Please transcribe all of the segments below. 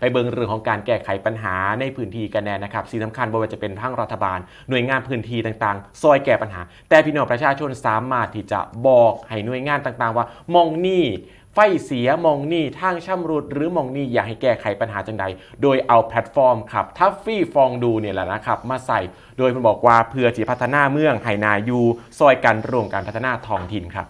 ไปเบิงเรื่องของการแก้ไขปัญหาในพื้นที่กันแน่นะครับสิ่งสำคัญบ่ว่าจะเป็นทางรัฐบาล หน่วยงานพื้นที่ต่างๆ ซอยแก้ปัญหา แต่พี่น้องประชาชนสามารถที่จะบอกให้หน่วยงานต่างๆ ว่ามองนี่ไฟเสียมองนี่ทางช่ำรุดหรือมองนี่อยากให้แก้ไขปัญหาจังใด โดยเอาแพลตฟอร์มครับทัฟฟี่ฟองดูเนี่ยแหละนะครับ มาใส่โดยมันบอกว่าเพื่อที่พัฒนาเมืองไหนายูซอยกันร่วมการพัฒนาท้องถิ่นครับ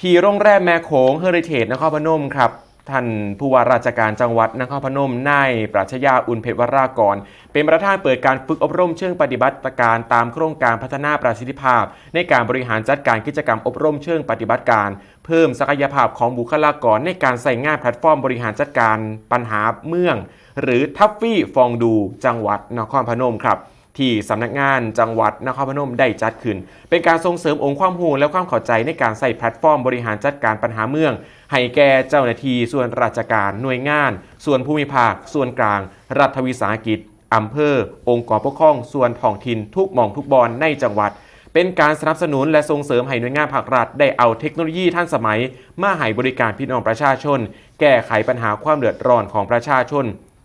ที่โรงแรมแม่โขงเฮอริเทจนครพนมครับ ท่านผู้ว่าราชการจังหวัดนครพนมนายปรัชญาอุ่นเพชรวรากร เป็นประธานเปิดการฝึกอบรมเชิงปฏิบัติการตามโครงการพัฒนาประสิทธิภาพ ในการบริหารจัดการกิจกรรมอบรมเชิงปฏิบัติการ เพิ่มศักยภาพของบุคลากรในการใส่งานแพลตฟอร์มบริหารจัดการปัญหาเมือง หรือทัฟฟี่ฟองดูจังหวัดนครพนมครับ ที่สำนักงานจังหวัดนครพนมได้จัดขึ้น เป็นการส่งเสริมองค์ความรู้และความเข้าใจในการใส่แพลตฟอร์มบริหารจัดการปัญหาเมือง ให้แก่เจ้าหน้าที่ส่วนราชการหน่วยงาน ส่วนภูมิภาค ส่วนกลาง รัฐวิสาหกิจอำเภอ องค์กรปกครอง ส่วนท้องถิ่นทุกหม่องทุกบอนในจังหวัด เป็นการสนับสนุนและส่งเสริมให้หน่วยงานภาครัฐ ได้เอาเทคโนโลยีท่านสมัย มาให้บริการพี่น้องประชาชน แก้ไขปัญหาความเดือดร้อนของประชาชน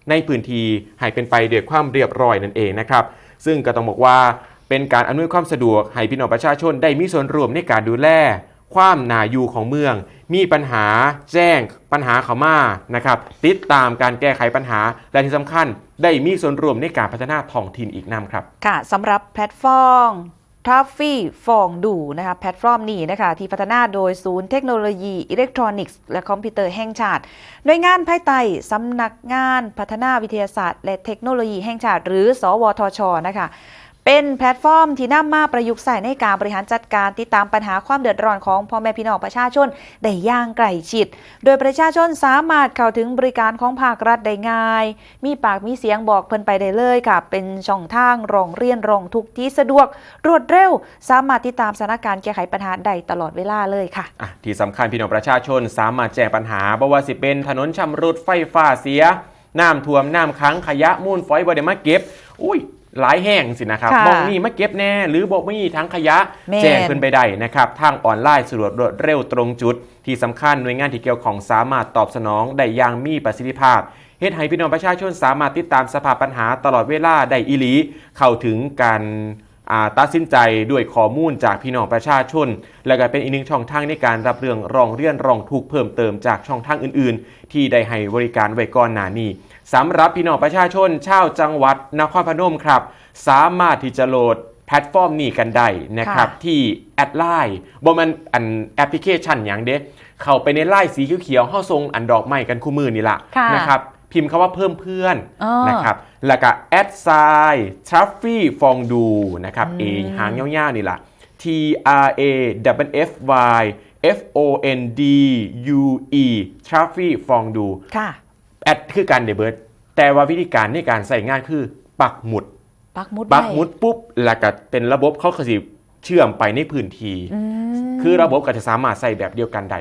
ในพื้นที่ให้เป็นไปด้วยความเรียบร้อยนั่นเองนะครับ ซึ่งก็ต้องบอกว่าเป็นการอำนวยความสะดวกให้พี่น้องประชาชนได้มีส่วนร่วมในการดูแล ความนาอยู่ของเมือง มีปัญหาแจ้งปัญหาเขามานะครับติดตามการแก้ไขปัญหาและที่สำคัญได้มีส่วนร่วมในการพัฒนาท้องถิ่นอีกนำครับ ค่ะสำหรับแพลตฟอร์ม ทรัฟฟี่ฟองดูนะคะแพลตฟอร์มนี้นะคะที่พัฒนาโดยศูนย์เทคโนโลยีอิเล็กทรอนิกส์และคอมพิวเตอร์แห่งชาติหน่วยงานภายใต้สำนักงานพัฒนาวิทยาศาสตร์ และเทคโนโลยีแห่งชาติ หรือ สวทชนะคะ เป็นแพลตฟอร์มที่นำมาประยุกต์ใส่ในการบริหารจัดการติดตามปัญหาความเดือดร้อนของพ่อแม่พี่น้องประชาชนได้ย่างใกลชิด โดยประชาชนสามารถเข้าถึงบริการของภาครัฐได้ง่าย มีปากมีเสียงบอกเพิ่นไปได้เลยค่ะ เป็นช่องทางรองเรียนรองทุกที่สะดวก รวดเร็ว สามารถติดตามสถานการณ์แก้ไขปัญหาได้ตลอดเวลาเลยค่ะะที่สำคัญพี่น้องประชาชนสามารถแจ้งปัญหาบ่ว่าสิเป็นถนนชำรุดไฟฟ้าเสียน้ำท่วมน้ำค้างขยะมูลฝอยบ่ได้มาเก็บ อุ้ย หลายแห่งสินะครับค่ะบอกนี่มาเก็บแน่ หรือบอกไม่มีทั้งขยะแม่น แจ้งเพิ่นไปได้นะครับทางออนไลน์สะดวกรวดเร็วตรงจุด ที่สำคัญหน่วยงานที่เกี่ยวของสามารถตอบสนองได้อย่างมีประสิทธิภาพเฮ็ดให้พี่น้องประชาชนสามารถติดตามสภาพปัญหาตลอดเวลาได้อีหลี เข้าถึงการอ่า ตัดสินใจด้วยข้อมูลจากพี่น้องประชาชน และก็เป็นอีกหนึ่งช่องทางในการรับเรื่องร้องเรียนร้องทุกข์เพิ่มเติมจากช่องทางอื่น ๆ ที่ได้ให้บริการไว้ก่อนหน้านี้สำหรับพี่น้องประชาชนชาวจังหวัดนครพนมครับ สามารถที่จะโหลดแพลตฟอร์มนี้กันได้นะครับค่ะที่แอดไลน์บ่มันอันแอปพลิเคชันอย่างเด้เข้าไปในไลน์สีเขียวๆเข้าทรงอันดอกไม้กันคู่มือนี่ละค่ะนะครับ พิมพ์คาว่าเพิ่มเพื่อนอ๋อนะครับแล้วก็แอดไซน์ทรัฟฟี่ฟองดูนะครับอืมเอหางยาวๆนี่แหละ T R A W F Y F O N D U E ทรัฟฟี่ฟองดูค่ะแอดคือการเดเบิร์ตแต่ว่าวิธีการในการใส่งานคือปักหมุดปักหมุดปักไว้หมุดปุ๊บแล้วก็เป็นระบบเขาก็สิเชื่อมไปในพื้นที่อืมคือระบบก็จะสามารถใส่แบบเดียวกันได้